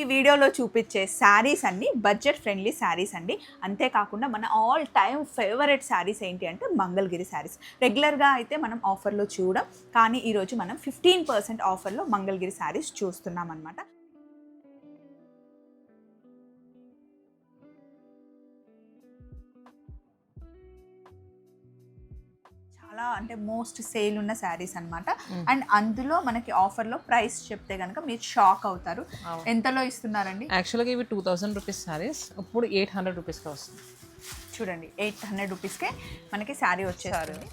ఈ వీడియోలో చూపించే శారీస్ అన్ని బడ్జెట్ ఫ్రెండ్లీ శారీస్ అండి. అంతేకాకుండా మన ఆల్ టైమ్ ఫేవరెట్ శారీస్ ఏంటి అంటే మంగళగిరి శారీస్. రెగ్యులర్గా అయితే మనం ఆఫర్లో చూడం. కానీ ఈరోజు మనం ఫిఫ్టీన్ పర్సెంట్ ఆఫర్లో మంగళగిరి శారీస్ చూస్తున్నాం అనమాట అంటే మోస్ట్ సేల్ ఉన్న శారీస్ అన్నమాట. అండ్ అందులో మనకి ఆఫర్లో ప్రైస్ చెప్తే కనుక మీరు షాక్ అవుతారు. ఎంతలో ఇస్తున్నారండి? యాక్చువల్గా ఇవి టూ థౌసండ్ రూపీస్ శారీస్ ఇప్పుడు ఎయిట్ హండ్రెడ్ రూపీస్కి వస్తుంది. చూడండి ఎయిట్ హండ్రెడ్ రూపీస్కే మనకి శారీ వచ్చేస్తుంది.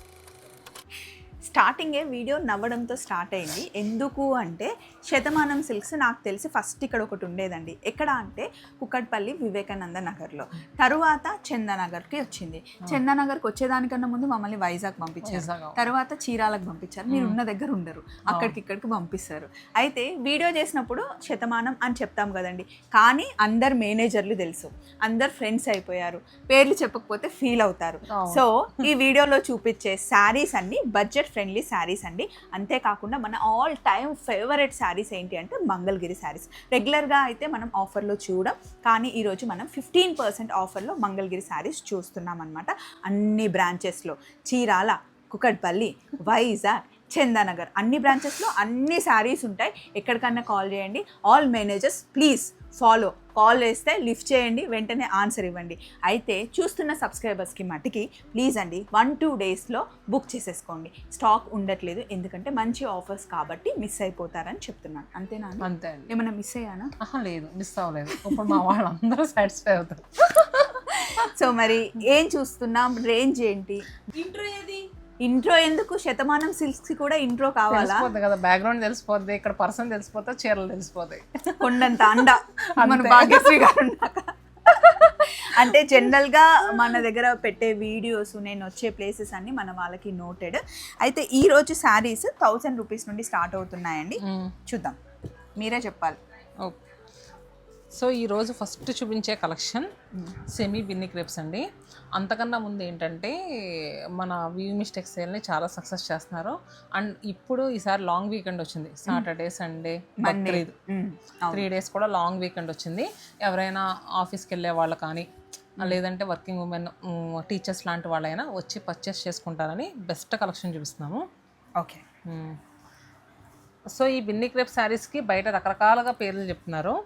స్టార్టింగే వీడియో నవ్వడంతో స్టార్ట్ అయింది. ఎందుకు అంటే శతమానం సిల్క్స్ నాకు తెలిసి ఫస్ట్ ఇక్కడ ఒకటి ఉండేదండి. ఎక్కడ అంటే కుక్కట్పల్లి వివేకానంద నగర్లో. తరువాత చందానగర్కి వచ్చింది. చందానగర్కి వచ్చేదానికన్నా ముందు మమ్మల్ని వైజాగ్ పంపించారు. తర్వాత చీరాలకు పంపించారు. మీరు ఉన్న దగ్గర ఉండరు. అక్కడికి ఇక్కడికి పంపిస్తారు. అయితే వీడియో చేసినప్పుడు శతమానం అని చెప్తాం కదండి. కానీ అందరు మేనేజర్లు తెలుసు. అందరు ఫ్రెండ్స్ అయిపోయారు. పేర్లు చెప్పకపోతే ఫీల్ అవుతారు. సో ఈ వీడియోలో చూపించే శారీస్ అన్ని బడ్జెట్ ఫ్రెండ్లీ శారీస్ అండి. అంతేకాకుండా మన ఆల్ టైమ్ ఫేవరెట్ శారీస్ ఏంటి అంటే మంగళగిరి శారీస్ రెగ్యులర్గా అయితే మనం ఆఫర్లో చూడం. కానీ ఈరోజు మనం ఫిఫ్టీన్ పర్సెంట్ ఆఫర్లో మంగళగిరి శారీస్ చూస్తున్నాం అనమాట అన్ని బ్రాంచెస్లో చీరాల కుకట్పల్లి వైజాగ్ చందానగర్. అన్ని బ్రాంచెస్లో అన్ని శారీస్ ఉంటాయి. ఎక్కడికన్నా కాల్ చేయండి. All managers please follow call చేస్తే లిఫ్ట్ చేయండి. వెంటనే ఆన్సర్ ఇవ్వండి. అయితే చూస్తున్న సబ్స్క్రైబర్స్కి మటుకి ప్లీజ్ అండి వన్ టూ డేస్లో బుక్ చేసేసుకోండి. స్టాక్ ఉండట్లేదు. ఎందుకంటే మంచి ఆఫర్స్ కాబట్టి మిస్ అయిపోతారని చెప్తున్నాను. అంతేనా? అంతే ఏమైనా మిస్ అయ్యానా? లేదు. మిస్ అవ్వలేదు. ఇప్పుడు మా వాళ్ళందరూ సాటిస్ఫై అవుతారు. సో మరి ఏం చూస్తున్నాం? రేంజ్ ఏంటి? ఇంట్రో ఏది? ఇంట్రో ఎందుకు? శతమానం సిల్క్స్ కూడా ఇంట్రో కావాలా? కదా బ్యాక్గ్రౌండ్ తెలిసిపోద్ది ఇక్కడ పర్సన్ తెలిసిపోతే చీరలు తెలిసిపోతాయి. కొండంత అండ. మన భాగ్యశ్రీ గారు. అంటే జనరల్గా మన దగ్గర పెట్టే వీడియోస్ నేను వచ్చే ప్లేసెస్ అన్ని మన వాళ్ళకి నోటెడ్ అయితే ఈ రోజు శారీస్ థౌసండ్ రూపీస్ నుండి స్టార్ట్ అవుతున్నాయండి. చూద్దాం. మీరే చెప్పాలి. ఓకే. సో ఈరోజు ఫస్ట్ చూపించే కలెక్షన్ సెమీ బిన్ని క్రేప్స్ అండి. అంతకన్నా ముందు ఏంటంటే మన వ్యూ మిస్టేక్ సేల్ని చాలా సక్సెస్ చేస్తున్నారు. అండ్ ఇప్పుడు ఈసారి లాంగ్ వీకెండ్ వచ్చింది. Saturday Sunday Bakrid. Three days కూడా లాంగ్ వీకెండ్ వచ్చింది. ఎవరైనా ఆఫీస్కి వెళ్ళే వాళ్ళు కానీ లేదంటే వర్కింగ్ ఉమెన్ టీచర్స్ లాంటి వాళ్ళైనా వచ్చి పర్చేస్ చేసుకుంటారని బెస్ట్ కలెక్షన్ చూపిస్తున్నాము. ఓకే. సో ఈ బిన్ని క్రేప్ శారీస్కి బయట రకరకాలుగా పేర్లు చెప్తున్నారు.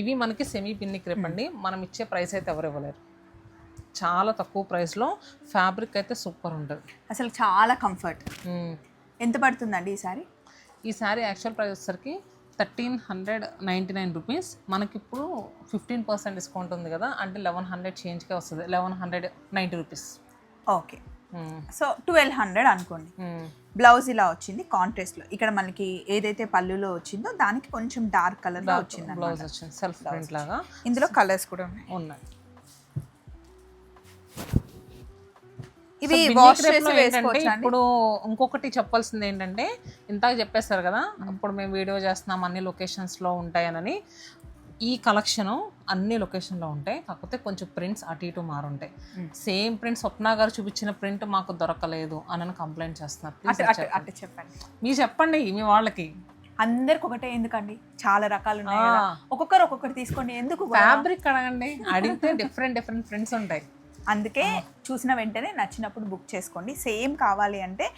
ఇవి మనకి సెమీ బిన్ని క్రేప్ అండి మనం ఇచ్చే ప్రైస్ అయితే ఎవరు ఇవ్వలేరు. చాలా తక్కువ ప్రైస్లో ఫ్యాబ్రిక్ అయితే సూపర్ ఉంటుంది. అసలు చాలా కంఫర్ట్ మ్మ్. ఎంత పడుతుందండి ఈ సారీ ఈ శారీ యాక్చువల్ ప్రైస్ వచ్చేసరికి thirteen hundred ninety nine rupees మనకి ఇప్పుడు ఫిఫ్టీన్ పర్సెంట్ డిస్కౌంట్ ఉంది కదా అంటే లెవెన్ హండ్రెడ్ చేంజ్కే వస్తుంది. Eleven hundred ninety rupees okay so twelve hundred అనుకోండి. బ్లౌజ్ ఇలా వచ్చింది కాంట్రాస్ట్లో. ఇక్కడ మనకి ఏదైతే పళ్ళులో వచ్చిందో దానికి కొంచెం డార్క్ కలర్లో వచ్చింది బ్లౌజ్ వచ్చింది సెల్ఫ్ ప్రింట్ లాగా. ఇందులో కలర్స్ కూడా ఉన్నాయి. ఇవి వాష్ చేసి వేసుకోవచ్చు ఇప్పుడు ఇంకొకటి చెప్పాల్సింది ఏంటంటే ఇందాక చెప్పేస్తారు కదా ఇప్పుడు మేము వీడియో చేస్తున్నాం అన్ని లొకేషన్స్లో ఉంటాయనని. ఈ కలెక్షన్ అన్ని లొకేషన్లో ఉంటాయి. కాకపోతే కొంచెం ప్రింట్స్ అటు ఇటు మారుంటాయి. సేమ్ ప్రింట్ స్వప్న గారు చూపించిన ప్రింట్ మాకు దొరకలేదు అని కంప్లైంట్ చేస్తున్నారు. చెప్పండి. మీరు చెప్పండి మీ వాళ్ళకి. అందరికి ఒకటే ఎందుకండి? చాలా రకాలు ఉన్నాయి ఒక్కొక్కరు ఒక్కొక్కటి తీసుకోండి. ఎందుకు? ఫ్యాబ్రిక్ అడగండి. అడిగితే డిఫరెంట్ డిఫరెంట్ ప్రింట్స్ ఉంటాయి. అందుకే చూసిన వెంటనే నచ్చినప్పుడు బుక్ చేసుకోండి. సేమ్ కావాలి అంటే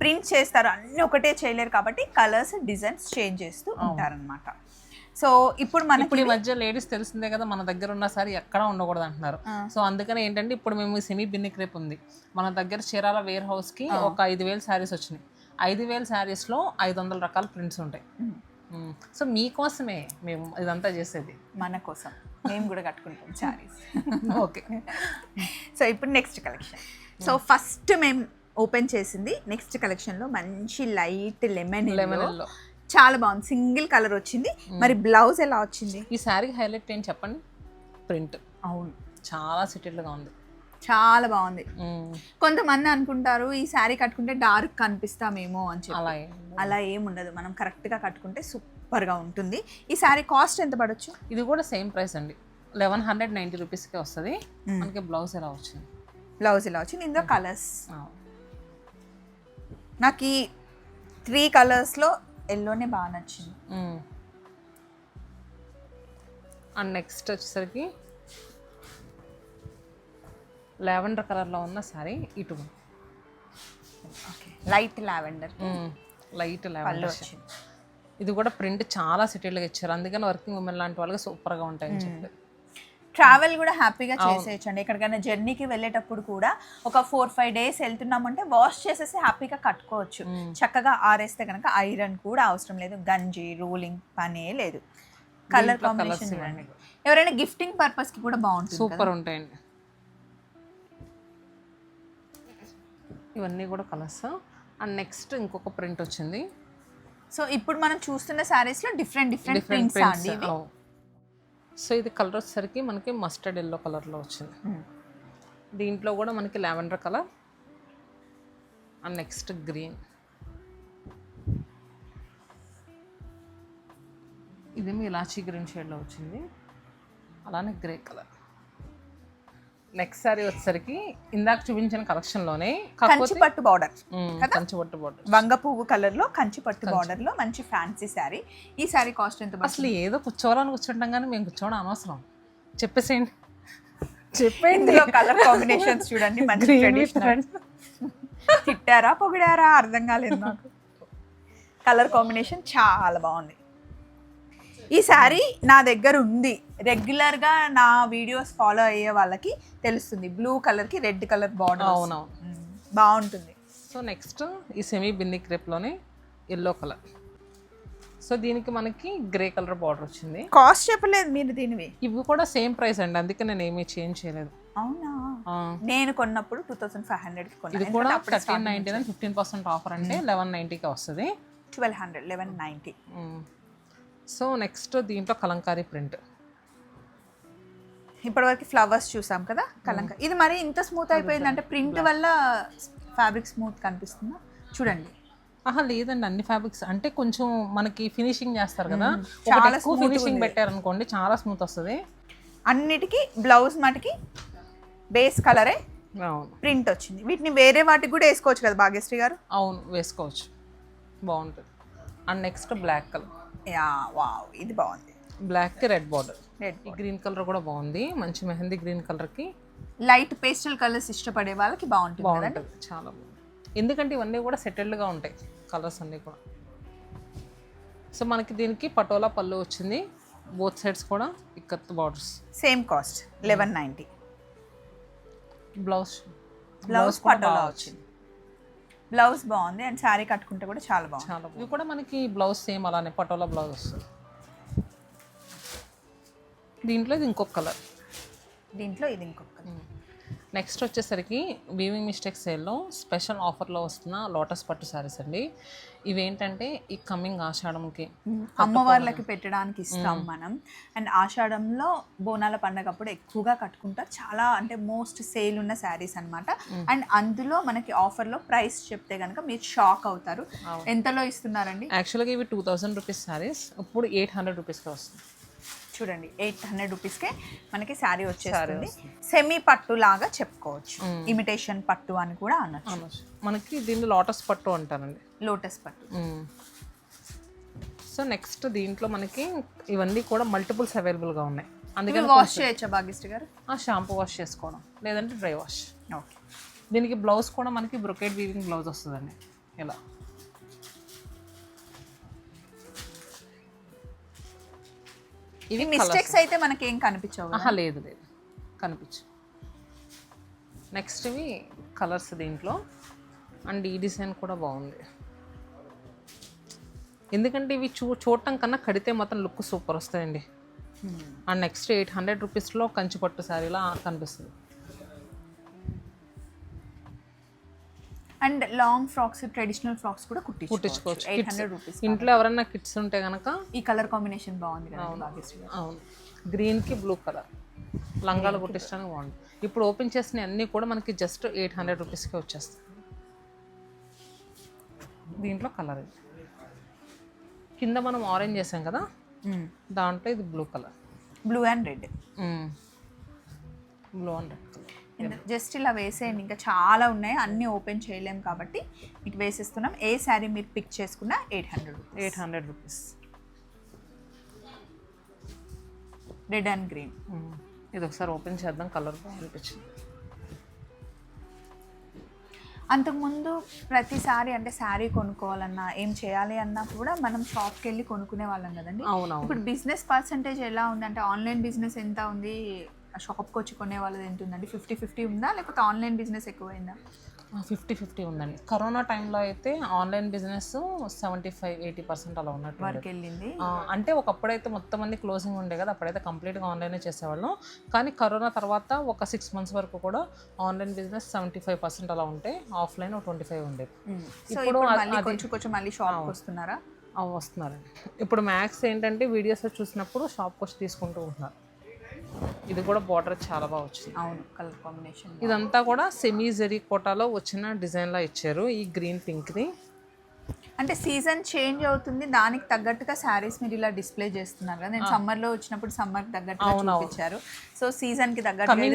ప్రింట్ చేస్తారు. అన్ని ఒకటే చేయలేరు కాబట్టి కలర్స్ డిజైన్స్ చేంజ్ చేస్తూ ఉంటారనమాట సో ఇప్పుడు మనకి ఇప్పుడు ఈ మధ్య లేడీస్ తెలిసిందే కదా మన దగ్గర ఉన్న సారీ ఎక్కడ ఉండకూడదు అంటున్నారు. సో అందుకని ఏంటంటే ఇప్పుడు మేము సెమీ బిన్ని క్రేప్ ఉంది. మన దగ్గర చీరాల వేర్ హౌస్కి ఒక ఐదు వేలు శారీస్ వచ్చినాయి. ఐదు వేల శారీస్లో ఐదు వందల రకాల ప్రింట్స్ ఉంటాయి. సో మీకోసమే మేము ఇదంతా చేసేది. మన కోసం. మేము కూడా కట్టుకుంటాం శారీస్ ఓకే. సో ఇప్పుడు నెక్స్ట్ కలెక్షన్. సో ఫస్ట్ మేము ఓపెన్ చేసింది నెక్స్ట్ కలెక్షన్లో మంచి లైట్ లెమన్ లెమన్లో చాలా బాగుంది. సింగిల్ కలర్ వచ్చింది. మరి బ్లౌజ్ ఎలా వచ్చింది? ఈ శారీకి హైలైట్ ఏంటి చెప్పండి? ప్రింట్. అవును. చాలా సెటిల్డ్గా ఉంది. చాలా బాగుంది. కొంతమంది అనుకుంటారు ఈ శారీ కట్టుకుంటే డార్క్ కనిపిస్తామేమో అని చెప్పి. అలా ఏముండదు మనం కరెక్ట్గా కట్టుకుంటే సూపర్గా ఉంటుంది. ఈ శారీ కాస్ట్ ఎంత పడవచ్చు ఇది కూడా సేమ్ ప్రైస్ అండి. లెవెన్ హండ్రెడ్ నైంటీ రూపీస్కే వస్తుంది. మనకి బ్లౌజ్ ఎలా వచ్చింది? బ్లౌజ్ ఇలా వచ్చింది? ఇందులో కలర్స్. నాకు ఈ త్రీ కలర్స్లో ఎల్లోనే బాగా నచ్చింది. అండ్ నెక్స్ట్ వచ్చేసరికి లావెండర్ కలర్లో ఉన్న శారీ ఇటు. Light lavender. లైట్ లావెండర్ వచ్చింది. ఇది కూడా ప్రింట్ చాలా సిటీలుగా ఇచ్చారు. అందుకని వర్కింగ్ ఉమెన్ లాంటి వాళ్ళకి సూపర్గా ఉంటాయని చెప్పి. ట్రావెల్ కూడా హ్యాపీగా చేసేయచ్చు అండి ఎక్కడికైనా జర్నీకి వెళ్ళేటప్పుడు కూడా ఒక ఫోర్ ఫైవ్ డేస్ వెళ్తున్నామంటే వాష్ చేసేసి హ్యాపీగా కట్టుకోవచ్చు. చక్కగా ఆరేస్తే కనుక ఐరన్ కూడా అవసరం లేదు. గంజి రూలింగ్ పనే లేదు. కలర్ కాంబినేషన్ చూడండి ఎవరైనా గిఫ్టింగ్ పర్పస్కి కూడా బాగుంటుంది. సూపర్ ఉంటాయండి. ఇవన్నీ కూడా కలర్స్ అండ్ నెక్స్ట్ ఇంకొక ప్రింట్ వచ్చింది. సో ఇప్పుడు మనం చూస్తున్న సారీస్లో డిఫరెంట్ డిఫరెంట్ ప్రింట్స్ అండి. సో ఇది కలర్ వచ్చేసరికి మనకి మస్టర్డ్ ఎల్లో కలర్లో వచ్చింది. మ్మ్. దీంట్లో కూడా మనకి lavender colour and next green. ఇదేమో ఇలాచీ గ్రీన్ షేడ్లో వచ్చింది. అలానే గ్రే కలర్. నెక్స్ట్ సారీ వచ్చేసరికి ఇందాక చూపించిన కలెక్షన్లోనే కంచి కాకపోతే పట్టు బార్డర్ కంచి పట్టు బోర్డర్ వంగ పువ్వు కలర్లో కంచి పట్టు బార్డర్లో మంచి ఫ్యాన్సీ శారీ ఈ శారీ కాస్ట్ ఎంత అసలు ఏదో కూర్చోవాలని కూర్చుంటాం కానీ మేము కూర్చోవడం అనవసరం. చెప్పేసేయండి. చెప్పేయండి. కలర్ కాంబినేషన్స్ చూడండి మంచి ట్రెడిషనల్ తిట్టారా పొగిడారా అర్థం కాలేదు నాకు. కలర్ కాంబినేషన్ చాలా బాగుంది. ఈ శారీ నా దగ్గర ఉంది. రెగ్యులర్గా నా వీడియోస్ ఫాలో అయ్యే వాళ్ళకి తెలుస్తుంది. బ్లూ కలర్కి రెడ్ కలర్ బార్డర్ అవునవును. బాగుంటుంది. సో నెక్స్ట్ ఈ సెమీ బిన్ని క్రేప్లోనే ఎల్లో కలర్ సో దీనికి మనకి గ్రే కలర్ బార్డర్ వచ్చింది. కాస్ట్ చెప్పలేదు మీరు దీనివి. ఇవి కూడా సేమ్ ప్రైస్ అండి. అందుకే నేను ఏమీ చేంజ్ చేయలేదు. అవునా? నేను కొన్నప్పుడు టూ థౌసండ్ ఫైవ్ హండ్రెడ్కి ఇది కూడా thirteen ninety nine fifteen percent offer అంటే లెవెన్ నైంటీకి వస్తుంది. Twelve hundred eleven ninety so next దీంట్లో కలంకారీ ప్రింట్. ఇప్పటివరకు ఫ్లవర్స్ చూసాం కదా కలంక ఇది మరి ఇంత స్మూత్ అయిపోయింది అంటే ప్రింట్ వల్ల ఫ్యాబ్రిక్ స్మూత్ కనిపిస్తుందా? చూడండి. ఆహా లేదండి అన్ని ఫ్యాబ్రిక్స్. అంటే కొంచెం మనకి ఫినిషింగ్ చేస్తారు కదా. చాలా చాలా ఫినిషింగ్. పెట్టారనుకోండి చాలా స్మూత్ వస్తుంది. అన్నిటికీ బ్లౌజ్ మటుకి బేస్ కలరే అవును. ప్రింట్ వచ్చింది. వీటిని వేరే వాటికి కూడా వేసుకోవచ్చు కదా భాగ్యశ్రీ గారు? అవును వేసుకోవచ్చు. బాగుంటుంది. And next black colour. Yeah wow ఇది బాగుంది. బ్లాక్కి రెడ్ బార్డర్ రెడ్ ఈ గ్రీన్ కలర్ కూడా బాగుంది. మంచి మెహందీ గ్రీన్ కలర్కి లైట్ పేస్టల్ కలర్స్ ఇష్టపడే వాళ్ళకి బాగుంటుంది బాగుంటుంది. చాలా బాగుంది ఎందుకంటే ఇవన్నీ కూడా సెటిల్డ్గా ఉంటాయి కలర్స్ అన్నీ కూడా. సో మనకి దీనికి పటోలా పళ్ళు వచ్చింది. బోత్ సైడ్స్ కూడా ikat borders same cost eleven ninety blouse blouse patola వచ్చింది. బ్లౌజ్ బాగుంది అండ్ శారీ కట్టుకుంటే కూడా చాలా బాగుంది. చాలా బాగుంది. ఇవి కూడా మనకి బ్లౌజ్ సేమ్ అలానే పటోలా బ్లౌజ్ వస్తుంది. దీంట్లో ఇది ఇంకొక కలర్ దీంట్లో ఇది ఇంకొక నెక్స్ట్ వచ్చేసరికి వీవింగ్ మిస్టేక్ సేల్లో స్పెషల్ ఆఫర్లో వస్తున్న లోటస్ పట్టు శారీస్ అండి. ఇవేంటంటే ఈ కమింగ్ ఆషాఢంకి. అమ్మవార్లకి పెట్టడానికి ఇస్తాం మనం. అండ్ ఆషాఢంలో బోనాల పండగ అప్పుడు ఎక్కువగా కట్టుకుంటారు. చాలా అంటే మోస్ట్ సేల్ ఉన్న శారీస్ అన్నమాట. అండ్ అందులో మనకి ఆఫర్లో ప్రైస్ చెప్తే కనుక మీరు షాక్ అవుతారు. ఎంతలో ఇస్తున్నారండి? యాక్చువల్గా ఇవి టూ థౌజండ్ రూపీస్ శారీస్ ఇప్పుడు ఎయిట్ హండ్రెడ్ రూపీస్కి వస్తుంది చూడండి ఎయిట్ హండ్రెడ్ రూపీస్కే మనకి శారీ వచ్చేస్తుంది. సెమీ పట్టు లాగా చెప్పుకోవచ్చు. ఇమిటేషన్ పట్టు అని కూడా అనొచ్చు. మనకి దీన్ని లోటస్ పట్టు అంటారండి. లోటస్ పట్టు. సో నెక్స్ట్ దీంట్లో మనకి ఇవన్నీ కూడా మల్టిపుల్స్ అవైలబుల్గా ఉన్నాయి. అందుకని వాష్ చేయొచ్చా భాగ్యశ్రీ గారు? ఆ షాంపూ వాష్ చేసుకోవడం. లేదంటే డ్రై వాష్ ఓకే దీనికి బ్లౌజ్ కూడా మనకి బ్రొకేట్ వీవింగ్ బ్లౌజ్ వస్తుందండి. ఇలా. ఇవి మిస్టేక్స్ అయితే మనకి ఏం కనిపించవు లేదు లేదు. కనిపించు. నెక్స్ట్ ఇవి కలర్స్ దీంట్లో. అండ్ ఈ డిజైన్ కూడా బాగుంది. ఎందుకంటే ఇవి చూ చూడటం కన్నా కడితే మాత్రం లుక్ సూపర్ వస్తాయండి. అండ్ నెక్స్ట్ ఎయిట్ హండ్రెడ్ రూపీస్లో కంచి పట్టు శారీలా కనిపిస్తుంది. And long frocks traditional frocks కూడా కుట్టించుకోవచ్చు. ఎయిట్ హండ్రెడ్ రూపీస్ ఇంట్లో ఎవరన్నా కిడ్స్ ఉంటే కనుక ఈ కలర్ కాంబినేషన్ బాగుంది కదా అవును. గ్రీన్కి బ్లూ కలర్ లంగాలు కుట్టించడానికి బాగుంది ఇప్పుడు ఓపెన్ చేసిన అన్నీ కూడా మనకి జస్ట్ ఎయిట్ హండ్రెడ్ రూపీస్కి వచ్చేస్తాయి. దీంట్లో కలర్ ఇది. కింద మనం ఆరెంజ్ చేసాం కదా? దాంట్లో ఇది blue colour blue and red blue and red just ఇలా వేసేయండి. ఇంకా చాలా ఉన్నాయి. అన్నీ ఓపెన్ చేయలేం కాబట్టి మీకు వేసేస్తున్నాం. ఏ శారీ మీరు పిక్ చేసుకున్నా eight hundred eight hundred rupees. Red and green. ఇది ఒకసారి ఓపెన్ చేద్దాం. కలర్ అనిపించింది. అంతకుముందు ప్రతిసారి అంటే శారీ కొనుక్కోవాలన్నా ఏం చేయాలి అన్నా కూడా మనం షాప్కి వెళ్ళి కొనుక్కునే వాళ్ళం కదండి. ఇప్పుడు బిజినెస్ పర్సంటేజ్ ఎలా ఉంది అంటే ఆన్లైన్ బిజినెస్ ఎంత ఉంది? షాప్కి వచ్చి కొనే వాళ్ళది ఎంత ఉందండి ఫిఫ్టీ ఫిఫ్టీ ఉందా? లేకపోతే ఆన్లైన్ బిజినెస్ ఎక్కువైందా? ఫిఫ్టీ ఫిఫ్టీ ఉందండి. కరోనా టైంలో అయితే online business seventy five eighty percent అలా ఉన్నట్టు వర్క్ వెళ్ళింది అంటే ఒకప్పుడైతే మొత్తం అన్ని క్లోజింగ్ ఉండే కదా అప్పుడైతే కంప్లీట్గా ఆన్లైనే చేసేవాళ్ళం. కానీ కరోనా తర్వాత ఒక సిక్స్ మంత్స్ వరకు కూడా online business seventy five percent అలా ఉంటే ఆఫ్లైన్ ట్వంటీ ఫైవ్ ఉండేది. ఇప్పుడు కొంచెం కొంచెం మళ్ళీ షాప్కి వస్తున్నారా? అవి వస్తున్నారండి. ఇప్పుడు మ్యాక్స్ ఏంటంటే వీడియోస్ చూసినప్పుడు షాప్కి వచ్చి తీసుకుంటూ ఉంటున్నారు. ఇది కూడా బార్డర్ చాలా బాగా వచ్చింది. అవును కలర్ కాంబినేషన్ ఇదంతా కూడా సెమీ జెరీ కోటాలో వచ్చిన డిజైన్లా ఇచ్చారు ఈ గ్రీన్ పింక్ది అంటే సీజన్ చేంజ్ అవుతుంది దానికి తగ్గట్టుగా శారీస్ మీరు ఇలా డిస్ప్లే చేస్తున్నారు కదా. నేను సమ్మర్లో వచ్చినప్పుడు సమ్మర్ తగ్గట్టుగా చూపించారు. సో సీజన్కి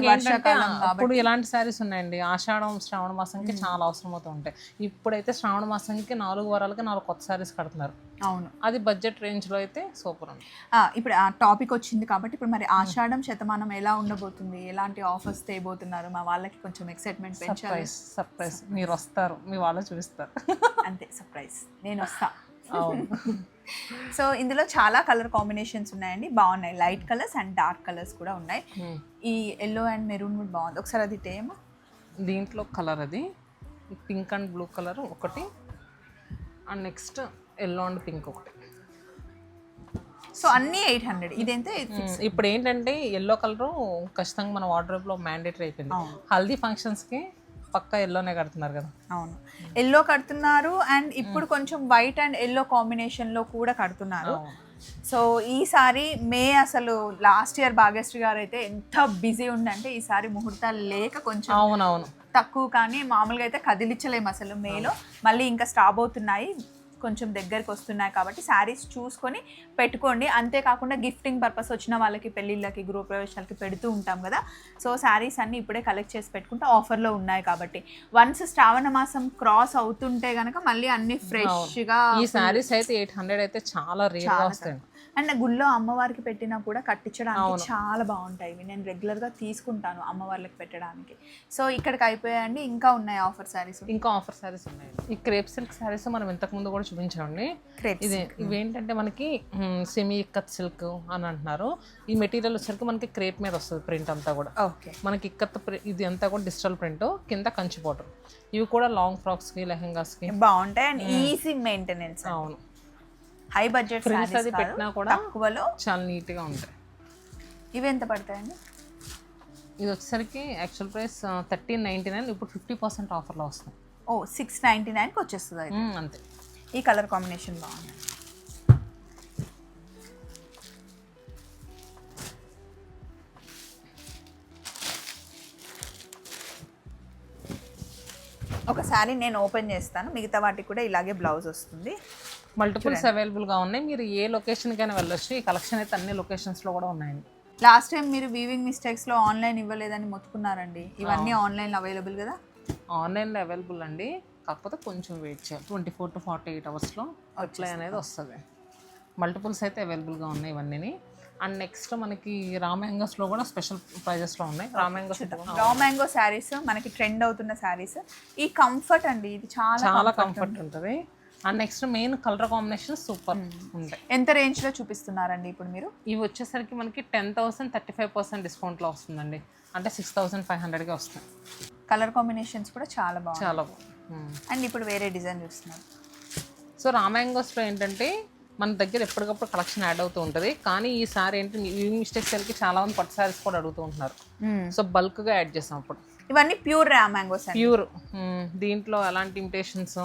వర్షాకాలం అప్పుడు ఇలాంటి శారీస్ ఉన్నాయండి. ఆషాఢం శ్రావణ మాసంకి చాలా అవసరం అవుతూ ఉంటాయి. ఇప్పుడైతే శ్రావణ మాసంకి నాలుగు వారాలకి నాలుగు కొత్త శారీస్ కడుతున్నారు. అవును. అది బడ్జెట్ రేంజ్లో అయితే సూపర్ ఉంది. ఇప్పుడు ఆ టాపిక్ వచ్చింది కాబట్టి ఇప్పుడు మరి ఆషాఢం శతమానం ఎలా ఉండబోతుంది? ఎలాంటి ఆఫర్స్ తేబోతున్నారు మా వాళ్ళకి కొంచెం ఎక్సైట్మెంట్ పెంచాలి. Surprise surprise. మీరు వస్తారు. మీ వాళ్ళు చూపిస్తారు. అంతే సర్ప్రైజ్. నేను వస్తా. అవును. సో ఇందులో చాలా కలర్ కాంబినేషన్స్ ఉన్నాయండి. బాగున్నాయి. Light colours and dark colours కూడా ఉన్నాయి. ఈ ఎల్లో అండ్ మెరూన్ కూడా బాగుంది. ఒకసారి అది టేమ్ దీంట్లో కలర్ అది. పింక్ అండ్ బ్లూ కలర్ ఒకటి. And next yellow and pink ఒకటి. సో అన్నీ ఎయిట్ హండ్రెడ్. ఇదైతే ఇప్పుడు ఏంటంటే ఎల్లో కలర్ ఖచ్చితంగా మన వార్డ్రోబ్లో మ్యాండేటరీ అయిపోయింది. హల్దీ ఫంక్షన్స్కి పక్కా ఎల్లోనే కడుతున్నారు కదా. అవును. ఎల్లో కడుతున్నారు అండ్ ఇప్పుడు కొంచెం వైట్ అండ్ ఎల్లో కాంబినేషన్లో కూడా కడుతున్నారు. సో ఈసారి మే అసలు లాస్ట్ ఇయర్ భాగ్యశ్రీ గారు అయితే ఎంత బిజీ ఉందంటే ఈసారి ముహూర్తాలు లేక కొంచెం అవునవును. తక్కువ కానీ మామూలుగా అయితే కదిలించలేము అసలు మేలో. మళ్ళీ ఇంకా స్టాప్ అవుతున్నాయి. కొంచెం దగ్గరికి వస్తున్నాయి కాబట్టి శారీస్ చూసుకొని పెట్టుకోండి. అంతేకాకుండా గిఫ్టింగ్ పర్పస్ వచ్చిన వాళ్ళకి పెళ్ళిళ్ళకి గృహ ప్రవేశాలకి పెడుతూ ఉంటాం కదా. సో శారీస్ అన్ని ఇప్పుడే కలెక్ట్ చేసి పెట్టుకుంటే ఆఫర్లో ఉన్నాయి కాబట్టి. వన్స్ శ్రావణ మాసం క్రాస్ అవుతుంటే గనక మళ్ళీ అన్ని ఫ్రెష్గా ఈ శారీస్ అయితే ఎయిట్ హండ్రెడ్ అయితే చాలా గా వస్తాయి. అండ్ గుళ్ళో అమ్మవారికి పెట్టినా కూడా కట్టించడానికి చాలా బాగుంటాయి. ఇవి నేను రెగ్యులర్గా తీసుకుంటాను అమ్మవార్లకి పెట్టడానికి. సో ఇక్కడికి అయిపోయాయండి. ఇంకా ఉన్నాయి ఆఫర్ శారీస్ ఇంకా ఆఫర్ శారీస్ ఉన్నాయి. ఈ క్రేప్ సిల్క్ శారీస్ మనం ఇంతకు ముందు కూడా చూపించామండి. ఇది ఇవేంటంటే మనకి సెమీ ఇక్కత్ సిల్క్ అని అంటున్నారు. ఈ మెటీరియల్ వచ్చరికి మనకి క్రేప్ మీద వస్తుంది ప్రింట్ అంతా కూడా. ఓకే. మనకి ఇక్కత్ ఇది అంతా కూడా డిజిటల్ ప్రింట్ కింద కంచి బార్డర్. ఇవి కూడా లాంగ్ ఫ్రాక్స్కి లెహంగాస్కి. బాగుంటాయి అండ్ ఈజీ మెయింటెనెన్స్ అవును. హై బడ్జెట్ అది పెట్టినా కూడా తక్కువలో చాలా నీట్గా ఉంటాయి. ఇవి ఎంత పడతాయండి? ఇది వచ్చేసరికి actual price thirteen ninety nine ఇప్పుడు ఫిఫ్టీ పర్సెంట్ ఆఫర్లో వస్తుంది. ఓ సిక్స్ నైంటీ నైన్కి వచ్చేస్తుంది అంతే. ఈ కలర్ కాంబినేషన్ బాగుంది. ఒకసారి నేను ఓపెన్ చేస్తాను. మిగతా వాటికి కూడా ఇలాగే బ్లౌజ్ వస్తుంది. మల్టిపుల్స్ అవైలబుల్గా ఉన్నాయి. మీరు ఏ లొకేషన్కైనా వెళ్ళొచ్చు. ఈ కలెక్షన్ అయితే అన్ని లొకేషన్స్లో కూడా ఉన్నాయండి. లాస్ట్ టైం మీరు వీవింగ్ మిస్టేక్స్లో ఆన్లైన్ ఇవ్వలేదని మొత్తుకున్నారండి. ఇవన్నీ ఆన్లైన్ అవైలబుల్ కదా? ఆన్లైన్లో అవైలబుల్ అండి. కాకపోతే కొంచెం వెయిట్ చేయాలి. Twenty four to forty eight అవర్స్లో అప్లై అనేది వస్తుంది. మల్టిపుల్స్ అయితే అవైలబుల్గా ఉన్నాయి ఇవన్నీ అండ్ నెక్స్ట్ మనకి రామ్యాంగస్లో కూడా స్పెషల్ ప్రైజెస్లో ఉన్నాయి. రా మ్యాంగో శారీస్ మనకి ట్రెండ్ అవుతున్న శారీస్. ఈ కంఫర్ట్ అండి ఇది చాలా చాలా కంఫర్ట్ ఉంటుంది. And next main colour combination super ఉంటాయి ఎంత రేంజ్లో చూపిస్తున్నారండి ఇప్పుడు మీరు? ఇవి వచ్చేసరికి మనకి ten thousand thirty five percent డిస్కౌంట్లో వస్తుందండి. అంటే సిక్స్ థౌసండ్ ఫైవ్ హండ్రెడ్గా వస్తాయి కలర్ కాంబినేషన్స్ కూడా చాలా బాగుంది చాలా బాగుంది మ్మ్. అండ్ ఇప్పుడు వేరే డిజైన్ చూస్తున్నారు సో రామాంగోస్లో ఏంటంటే మన దగ్గర ఎప్పటికప్పుడు కలెక్షన్ యాడ్ అవుతూ ఉంటుంది. కానీ ఈసారి ఏంటి ఈ మిస్టేక్స్ వెళ్ళి చాలా మంది పట్టు సారీస్ కూడా అడుగుతూ ఉంటున్నారు. సో బల్క్గా యాడ్ చేసాం అప్పుడు ఇవన్నీ ప్యూర్ రా మ్యాంగోస్ ప్యూర్. దీంట్లో ఎలాంటి imitations?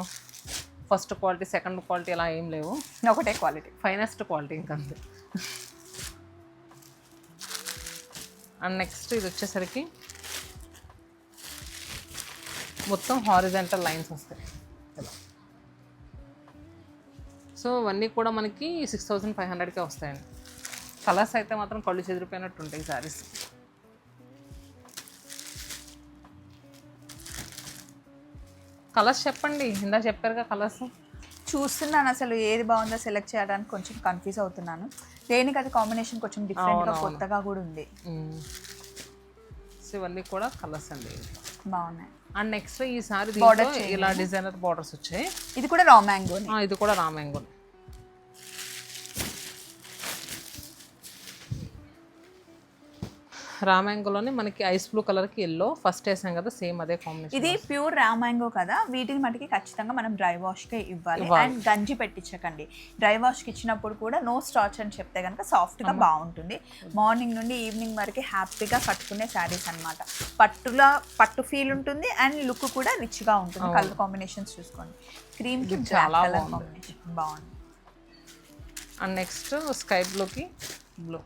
First quality second quality అలా ఏం లేవు. ఒకటే క్వాలిటీ. ఫైనెస్ట్ క్వాలిటీ ఇంకంతే అండ్ నెక్స్ట్ ఇది వచ్చేసరికి మొత్తం హారిజెంటల్ లైన్స్ వస్తాయి. సో ఇవన్నీ కూడా మనకి సిక్స్ థౌజండ్ ఫైవ్ హండ్రెడ్కే వస్తాయండి. కలర్స్ అయితే మాత్రం కళ్ళు చెదిరిపోయినట్టు ఉంటాయి సారీస్ కలర్స్ చెప్పండి ఇందా చెప్పారుగా కలర్స్? చూస్తున్నాను అసలు ఏది బాగుందో సెలెక్ట్ చేయడానికి కొంచెం కన్ఫ్యూజ్ అవుతున్నాను. దేనికి అది కాంబినేషన్ కొంచెం డిఫరెంట్గా. కొత్తగా కూడా ఉంది. సో ఇవన్నీ కూడా కలర్స్ అండి. బాగున్నాయి. అండ్ నెక్స్ట్ ఈ సారీ Border దీంట్లో ఇలా డిజైనర్ బార్డర్స్ వచ్చాయి. ఇది కూడా రా మ్యాంగో ఇది కూడా రామాంగో రామాంగోలోనే మనకి ఐస్ బ్లూ కలర్కి ఎల్లో ఫస్ట్ వేసాం కదా సేమ్ అదే కాంబినేషన్ ఇది ప్యూర్ రా మ్యాంగో కదా వీటిని మటుకి ఖచ్చితంగా మనం డ్రై వాష్కే ఇవ్వాలి. అండ్ గంజి పెట్టించకండి. డ్రై వాష్కి ఇచ్చినప్పుడు కూడా నో స్టార్చ్ అని చెప్తే కనుక సాఫ్ట్గా బాగుంటుంది. మార్నింగ్ నుండి ఈవినింగ్ వరకు హ్యాపీగా కట్టుకునే శారీస్ అన్నమాట. పట్టులా పట్టు ఫీల్ ఉంటుంది అండ్ లుక్ కూడా రిచ్గా ఉంటుంది. కలర్ కాంబినేషన్స్ చూసుకోండి. క్రీమ్కి చాలా కలర్ కాంబినేషన్. బాగుంది. అండ్ నెక్స్ట్ స్కై బ్లూకి బ్లూ.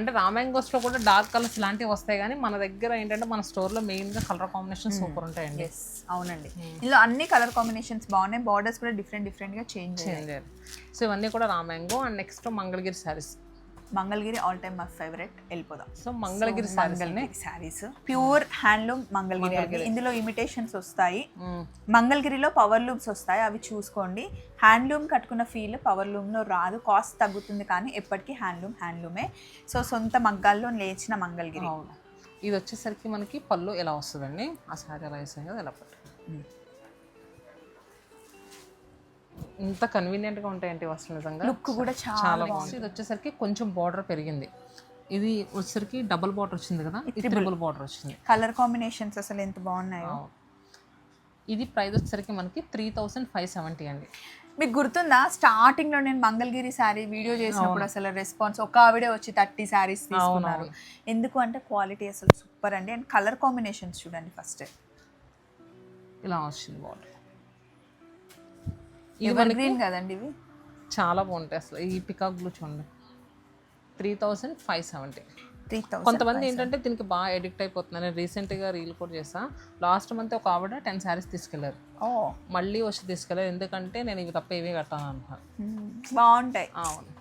అంటే రామాంగోస్లో కూడా డార్క్ కలర్స్ ఇలాంటివి వస్తాయి కానీ మన దగ్గర ఏంటంటే మన స్టోర్లో మెయిన్గా కలర్ కాంబినేషన్ సూపర్ ఉంటాయండి. అవునండి. ఇందులో అన్ని కలర్ కాంబినేషన్స్ బాగున్నాయి. బార్డర్స్ కూడా డిఫరెంట్ డిఫరెంట్గా చేంజ్ చేంజ్ సో ఇవన్నీ కూడా Ramango and next Mangalagiri sarees Mangalagiri all time my favourite వెళ్ళిపోదాం సో మంగళగిరి శారీస్ అండి? Mangalagiri sarees pure handloom Mangalagiri ఇందులో ఇమిటేషన్స్ వస్తాయి. మంగళగిరిలో పవర్ లూమ్స్ వస్తాయి అవి చూసుకోండి. హ్యాండ్లూమ్ కట్టుకున్న ఫీల్ పవర్ లూమ్లో రాదు. కాస్ట్ తగ్గుతుంది కానీ ఎప్పటికీ హ్యాండ్లూమ్ హ్యాండ్లూమే సో సొంత మగ్గాల్లో లేచిన మంగళగిరి. ఇది వచ్చేసరికి మనకి పళ్ళు ఎలా వస్తుందండి? ఆ శారీ వేసాం కదా ఎలా పట్టు ఇంత కన్వీనియంట్గా ఉంటాయండి అసలు నిజంగా. లుక్ కూడా చాలా బాగుంది ఇది వచ్చేసరికి కొంచెం బార్డర్ పెరిగింది. ఇది వచ్చేసరికి డబుల్ బార్డర్ వచ్చింది కదా? ట్రిపుల్ బార్డర్ వచ్చింది. కలర్ కాంబినేషన్స్ అసలు ఎంత బాగున్నాయో. ఇది ప్రైస్ వచ్చేసరికి మనకి త్రీ థౌసండ్ ఫైవ్ సెవెంటీ అండి. మీకు గుర్తుందా? స్టార్టింగ్లో నేను మంగళగిరి శారీ వీడియో చేసినప్పుడు అసలు రెస్పాన్స్ ఒక ఆవిడే వచ్చి థర్టీ శారీస్ తీసుకున్నారు. ఎందుకు అంటే క్వాలిటీ అసలు సూపర్ అండి. అండ్ కలర్ కాంబినేషన్స్ చూడండి ఫస్ట్ ఇలా వచ్చింది బార్డర్ ఇది గ్రీన్ కదండి ఇవి? చాలా బాగుంటాయి అసలు. ఈ పికాక్ బ్లూ చూడండి. Three thousand five seventy. కొంతమంది ఏంటంటే దీనికి బాగా ఎడిక్ట్ అయిపోతున్నారు. నేను రీసెంట్గా రీల్ కూడా చేసా లాస్ట్ మంత్ ఒక ఆవిడ టెన్ శారీస్ తీసుకెళ్ళారు. ఓ. మళ్ళీ వచ్చి తీసుకెళ్ళారు ఎందుకంటే నేను ఇవి తప్ప ఇవే కట్టాను. బాగుంటాయి. అవును.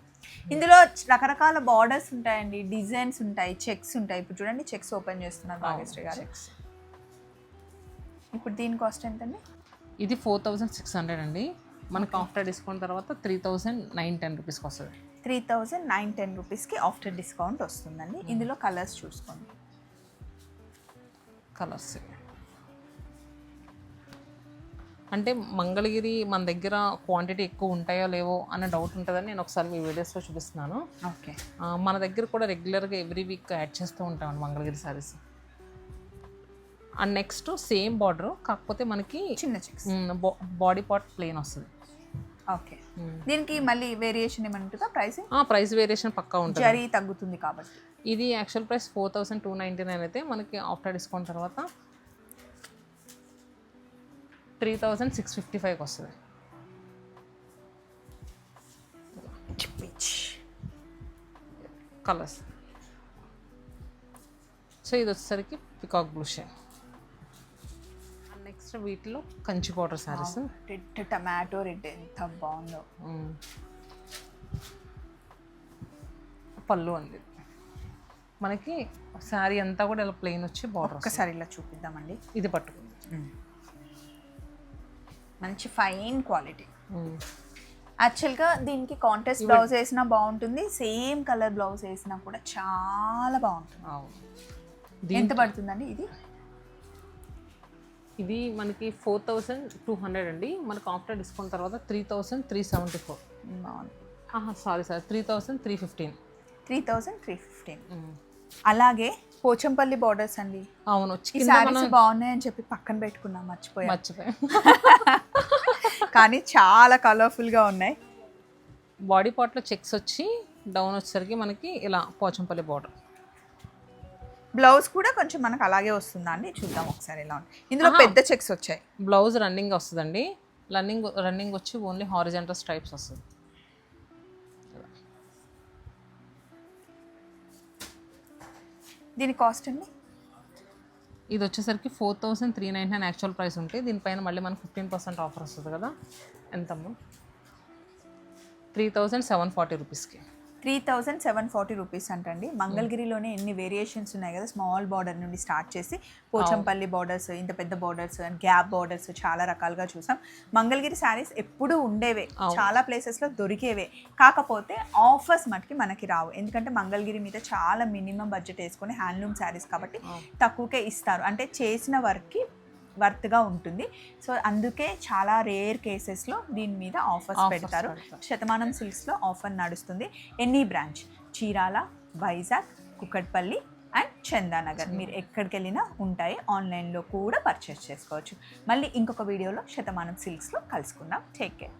ఇందులో రకరకాల బార్డర్స్ ఉంటాయండి. డిజైన్స్ ఉంటాయి. చెక్స్ ఉంటాయి. ఇప్పుడు చూడండి చెక్స్ ఓపెన్ చేస్తున్నారు భాగ్యశ్రీ గారు. ఇప్పుడు దీని కాస్ట్ ఎంతండి? ఇది ఫోర్ థౌజండ్ సిక్స్ హండ్రెడ్ అండి. మనకి ఆఫ్టర్ డిస్కౌంట్ తర్వాత త్రీ థౌజండ్ నైన్ టెన్ రూపీస్కి వస్తుంది. త్రీ థౌజండ్ నైన్ టెన్ రూపీస్కి ఆఫ్టర్ డిస్కౌంట్ వస్తుందండి. ఇందులో కలర్స్ చూసుకోండి. కలర్స్ అంటే మంగళగిరి మన దగ్గర క్వాంటిటీ ఎక్కువ ఉంటాయో లేవో అనే డౌట్ ఉంటుందని నేను ఒకసారి మీ వీడియోస్లో చూపిస్తున్నాను. ఓకే. మన దగ్గర కూడా రెగ్యులర్గా ఎవ్రీ వీక్ యాడ్ చేస్తూ ఉంటామండి Mangalagiri sarees and next same border కాకపోతే మనకి చిన్న చెక్స్ బాడీ పార్ట్ ప్లేన్ వస్తుంది. ఓకే. దీనికి మళ్ళీ వేరియేషన్ ఏమైనా ఉంటుందా ప్రైసింగ్ ప్రైస్ వేరియేషన్ పక్కా ఉంటుంది. జరీ తగ్గుతుంది కాబట్టి. ఇది actual price four thousand two ninety nine అయితే మనకి ఆఫ్టర్ డిస్కౌంట్ తర్వాత త్రీ థౌజండ్ సిక్స్ ఫిఫ్టీ ఫైవ్కి వస్తుంది. కలర్స్ సో ఇది వచ్చేసరికి పికాక్ బ్లూ షేడ్ నెక్స్ట్ వీటిలో Kanchi border sarees red tomato red ఎంత బాగుందో. పళ్ళు అంది మనకి శారీ అంతా కూడా ఇలా ప్లెయిన్ వచ్చి బార్డర్ ఒక్కసారి ఇలా చూపిద్దామండి. ఇది పట్టుకుంది. మంచి ఫైన్ క్వాలిటీ యాక్చువల్గా దీనికి కాంటెస్ట్ బ్లౌజ్ వేసినా బాగుంటుంది. సేమ్ కలర్ బ్లౌజ్ వేసినా కూడా చాలా బాగుంటుంది. ఎంత పడుతుందండి ఇది? ఇది మనకి ఫోర్ థౌసండ్ టూ హండ్రెడ్ అండి. మనకి ఆఫ్టర్ డిస్కౌంట్ తర్వాత three thousand three seventy four. బాగుంది. Sorry sir three thousand three fifteen. Three thousand three fifteen. అలాగే పోచంపల్లి బార్డర్స్ అండి. అవును ఈ శారీస్ బాగున్నాయని చెప్పి పక్కన పెట్టుకున్నాం మర్చిపోయా మర్చిపోయా. కానీ చాలా కలర్ఫుల్గా ఉన్నాయి. బాడీ పార్ట్లో చెక్స్ వచ్చి డౌన్ వచ్చేసరికి మనకి ఇలా పోచంపల్లి బార్డర్ బ్లౌజ్ కూడా కొంచెం మనకు అలాగే వస్తుందా అండి చూద్దాం ఒకసారి ఎలా ఉంది. ఇందులో పెద్ద చెక్స్ వచ్చాయి. బ్లౌజ్ రన్నింగ్ వస్తుందండి. రన్నింగ్ రన్నింగ్ వచ్చి ఓన్లీ హారిజెంటల్ స్ట్రైప్స్ వస్తుంది. దీని కాస్ట్ అండి? ఇది వచ్చేసరికి four thousand three nine nine actual price ఉంటే దీనిపైన మళ్ళీ మనకు ఫిఫ్టీన్ పర్సెంట్ ఆఫర్ వస్తుంది కదా. ఎంతమ్మా త్రీ థౌజండ్ సెవెన్ ఫార్టీ రూపీస్కి. Three thousand seven forty rupees అంటండి. మంగళగిరిలోనే ఎన్ని వేరియేషన్స్ ఉన్నాయి కదా స్మాల్ బార్డర్ నుండి స్టార్ట్ చేసి పోచంపల్లి బార్డర్స్ ఇంత పెద్ద బార్డర్స్ అండ్ గ్యాప్ బార్డర్స్ చాలా రకాలుగా చూసాం. మంగళగిరి శారీస్ ఎప్పుడూ ఉండేవే. చాలా ప్లేసెస్లో దొరికేవే. కాకపోతే ఆఫర్స్ మటుకి మనకి రావు. ఎందుకంటే మంగళగిరి మీద చాలా మినిమం బడ్జెట్ వేసుకొని హ్యాండ్లూమ్ శారీస్ కాబట్టి తక్కువకే ఇస్తారు. అంటే చేసిన వర్క్కి వర్త్గా ఉంటుంది. సో అందుకే చాలా రేర్ కేసెస్లో దీని మీద ఆఫర్స్ పెడతారు. పెడతారు. శతమానం సిల్క్స్లో ఆఫర్ నడుస్తుంది. Any branch Chirala Vizag Kukatpally and Chandanagar. మీరు ఎక్కడికి వెళ్ళినా ఉంటాయి. ఆన్లైన్లో కూడా పర్చేస్ చేసుకోవచ్చు. మళ్ళీ ఇంకొక వీడియోలో శతమానం సిల్క్స్లో కలుసుకుందాం. Take care.